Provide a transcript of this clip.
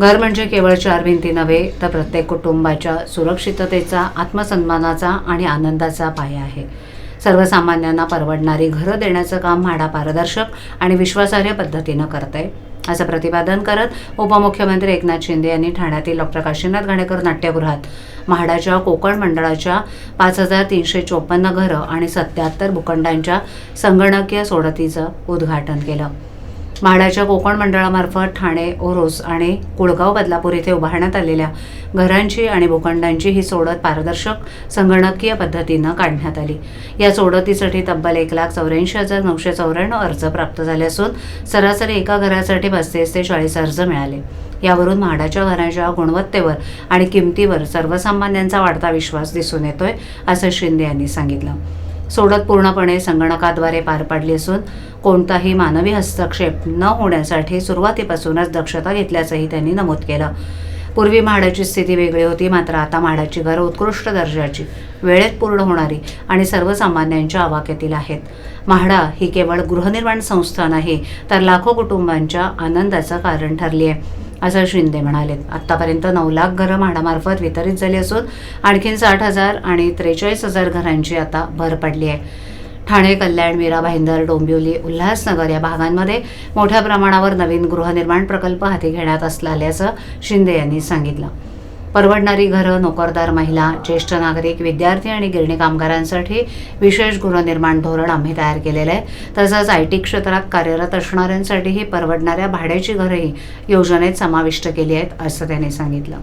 घर म्हणजे केवळ चार भिंती नव्हे तर प्रत्येक कुटुंबाच्या सुरक्षिततेचा आत्मसन्मानाचा आणि आनंदाचा पाया आहे. सर्वसामान्यांना परवडणारी घरं देण्याचं काम म्हाडा पारदर्शक आणि विश्वासार्ह पद्धतीनं करत आहे असं प्रतिपादन करत उपमुख्यमंत्री एकनाथ शिंदे यांनी ठाण्यातील डॉक्टर काशीनाथ घाणेकर नाट्यगृहात म्हाडाच्या कोकण मंडळाच्या पाच हजार तीनशे चोपन्न घरं आणि सत्याहत्तर भूखंडांच्या संगणकीय सोडतीचं उद्घाटन केलं. म्हाडाच्या कोकण मंडळामार्फत ठाणे ओरोस आणि कुळगाव बदलापूर इथे उभारण्यात आलेल्या घरांची आणि भूखंडांची ही सोडत पारदर्शक संगणकीय पद्धतीनं काढण्यात आली. या सोडतीसाठी तब्बल एक लाख चौऱ्याऐंशी हजार नऊशे चौऱ्याण्णव अर्ज प्राप्त झाले असून सरासरी एका घरासाठी पस्तीस ते चाळीस अर्ज मिळाले. यावरून म्हाडाच्या घराच्या गुणवत्तेवर आणि किमतीवर सर्वसामान्यांचा वाढता विश्वास दिसून येतोय असं शिंदे यांनी सांगितलं. सोडत पूर्णपणे संगणकाद्वारे पार पाडली असून कोणताही मानवी हस्तक्षेप न होण्यासाठी सुरुवातीपासूनच दक्षता घेतल्याचंही त्यांनी नमूद केलं. पूर्वी म्हाडाची स्थिती वेगळी होती मात्र आता म्हाडाची घरं उत्कृष्ट दर्जाची वेळेत पूर्ण होणारी आणि सर्वसामान्यांच्या आवाक्यातील आहेत. म्हाडा ही केवळ गृहनिर्माण संस्था नाही तर लाखो कुटुंबांच्या आनंदाचं कारण ठरली आहे असं शिंदे म्हणाले आत्तापर्यंत नऊ लाख घरं म्हाडामार्फत वितरित झाली असून आणखीन साठ हजार आणि त्रेचाळीस हजार घरांची आता भर पडली आहे. ठाणे कल्याण मीरा भाईंदर डोंबिवली उल्हासनगर या भागांमध्ये मोठ्या प्रमाणावर नवीन गृहनिर्माण प्रकल्प हाती घेण्यात असल्याचं शिंदे यांनी सांगितलं. परवडणारी घरं नोकरदार महिला ज्येष्ठ नागरिक विद्यार्थी आणि गिरणी कामगारांसाठी विशेष गृहनिर्माण धोरण आम्ही तयार केलेलं आहे. तसंच आय टी क्षेत्रात कार्यरत असणाऱ्यांसाठीही परवडणाऱ्या भाड्याची घरंही योजनेत समाविष्ट केली आहेत असं त्यांनी सांगितलं.